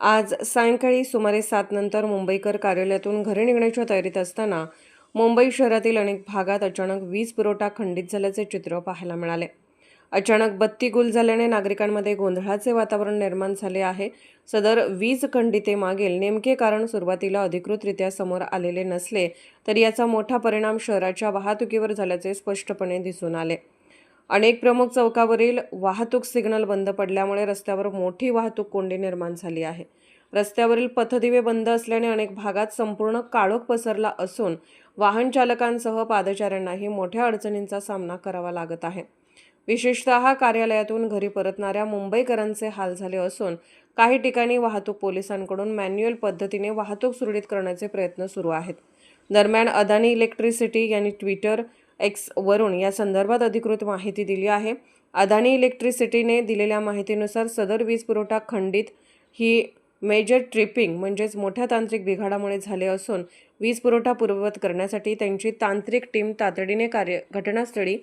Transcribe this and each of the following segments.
आज सायंकाळी सुमारे सात नंतर मुंबईकर कार्यालयातून घरी निघण्याच्या तयारीत असताना मुंबई शहरातील अनेक भागात अचानक वीज पुरवठा खंडित झाल्याचे चित्र पाहायला मिळाले. अचानक बत्ती गुल झाल्याने नागरिकांमध्ये गोंधळाचे वातावरण निर्माण झाले आहे. सदर वीज खंडितेमागील नेमके कारण सुरुवातीला अधिकृतरित्या समोर आलेले नसले तरी याचा मोठा परिणाम शहराच्या वाहतुकीवर झाल्याचे स्पष्टपणे दिसून आले. अनेक प्रमुख चौकावरील वाहतूक सिग्नल बंद पडल्यामुळे रस्त्यावर मोठी वाहतूक कोंडी निर्माण झाली आहे. रस्त्यावरील पथदिवे बंद असल्याने अनेक भागात संपूर्ण काळोख पसरला असून वाहन चालकांसह पादचाऱ्यांनाही मोठ्या अडचणींचा सामना करावा लागत आहे. विशेषतः कार्यालयातून घरी परतणाऱ्या मुंबईकरांचे हाल झाले असून काही ठिकाणी वाहतूक पोलिसांकडून मॅन्युअल पद्धतीने वाहतूक सुरळीत करण्याचे प्रयत्न सुरू आहेत. दरम्यान अदानी इलेक्ट्रिसिटी यांनी ट्विटर एक्स वरून या संदर्भात अधिकृत माहिती दिली आहे. अदानी इलेक्ट्रिसिटीने दिलेल्या माहितीनुसार सदर वीज पुरवठा खंडित ही मेजर ट्रिपिंग म्हणजेच मोठ्या तांत्रिक बिघाडामुळे झाले असून वीज पुरवठा पूर्ववत करण्यासाठी त्यांची तांत्रिक टीम तातडीने कार्य घटनास्थळी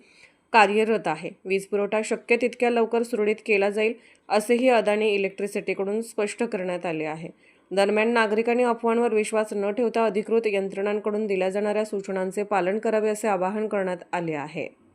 कार्यरत आहे. वीज पुरवठा शक्य तितक्या लवकर सुरळीत केला जाईल असेही अदानी इलेक्ट्रिसिटीकडून स्पष्ट करण्यात आले आहे. दरम्यान नागरिकांनी अफवांवर विश्वास न ठेवता अधिकृत यंत्रणांकडून दिल्या जाणाऱ्या सूचनांचे पालन करावे असे आवाहन करण्यात आले आहे.